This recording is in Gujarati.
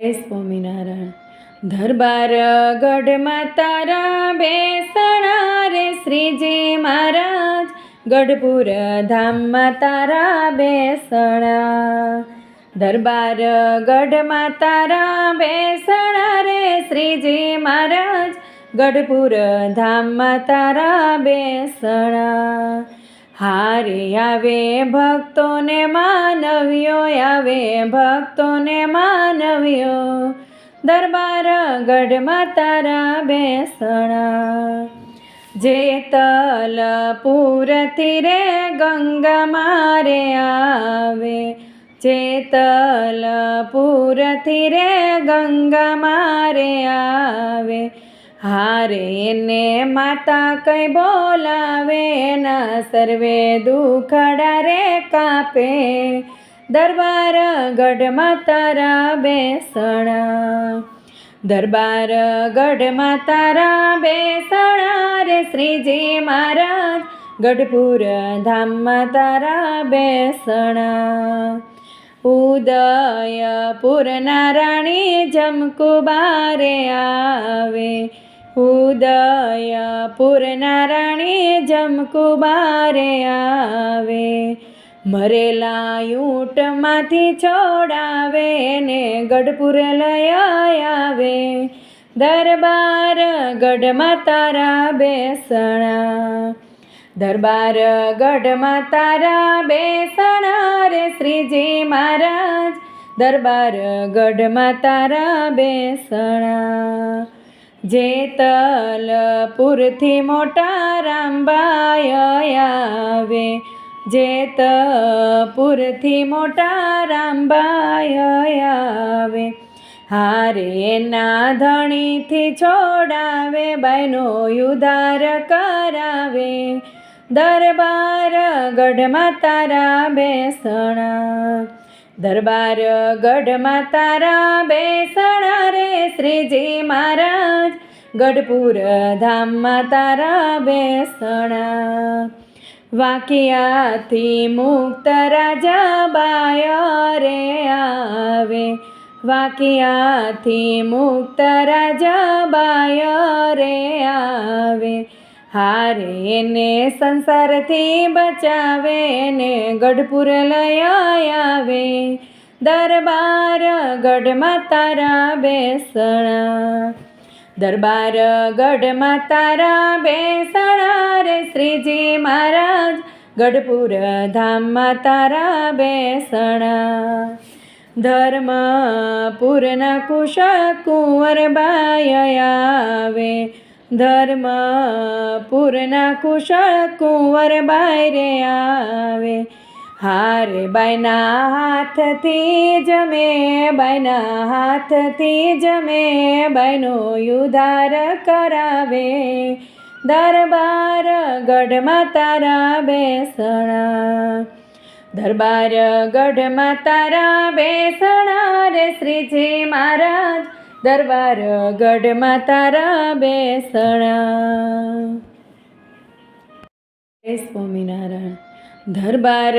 સ્વામિનારાયણ. દરબાર ગઢમાં તારા બેસણા રે શ્રીજી મહારાજ. ગઢપુર ધામમાં તારા બેસણા દરબાર ગઢમાં તારા બેસણા રે શ્રીજી મહારાજ. ગઢપુર ધામમાં તારા બેસણા હારે આવે ભક્તોને માનવ્યો આવે ભક્તોને માનવ્યો દરબાર ગઢમાં તારા બેસણા. જેતલ પૂરથી રે ગંગા મારે આવે. જેતલ પૂરથી રે ગંગા મારે આવે. હારે ને માતા કઈ બોલાવે ના, સર્વે દુખડા રે કાપે. દરબાર ગઢમાં તારા બેસણા. દરબાર ગઢમાં તારા બેસણા. રે શ્રીજી મહારાજ, ગઢપુર ધામમાં તારા બેસણા. ઉદયપુરના રાણી જમકુબારે આવે. ઉદયપુરના રાણી જમકુબારે આવે મરેલા ઊંટમાંથી છોડાવે ને ગઢપુર લઈ આવે, દરબાર ગઢમાં તારા બેસણા, દરબાર ગઢમાં તારા બેસણા રે શ્રીજી મહારાજ, દરબાર ગઢમાં તારા બેસણા. જેતલપુરથી મોટા રામબાઈ આવે. જેતપુરથી મોટા રામબાઈ આવે. હારે ના ધણીથી છોડાવે, બાઈનો ઉધાર કરાવે. દરબાર ગઢમાં તારા બેસણા. દરબાર ગઢમાં તારા બેસણા. રે શ્રીજી મહારાજ ગઢપુર ધામમાં તારા બેસણા. વાકિયાથી મુક્ત રાજા બાય રે આવે. વાકિયાથી મુક્ત રાજા બાય રે આવે. હારે ને સંસારથી બચાવે ને ગઢપુર લઈ આવે. દરબાર ગઢમાં તારા બેસણા. દરબાર ગઢમાં તારા બેસણા રે શ્રીજી મહારાજ. ગઢપુર ધામમાં તારા બેસણા. ધર્મપુરના કુશળ કુંવરબાય આવે. ધર્મપુરના કુશળ કુંવરબાય રે આવે. હારે બાયના હાથથી જમે, બાયના હાથથી જમે, બાયનો ઉધાર કરાવે. દરબાર ગઢમાં તારા બેસણા, દરબાર ગઢમાં તારા બેસણા રે શ્રીજી મહારાજ. દરબાર ગઢમાં તારા બેસણા. સ્વામિનારાયણ. દરબાર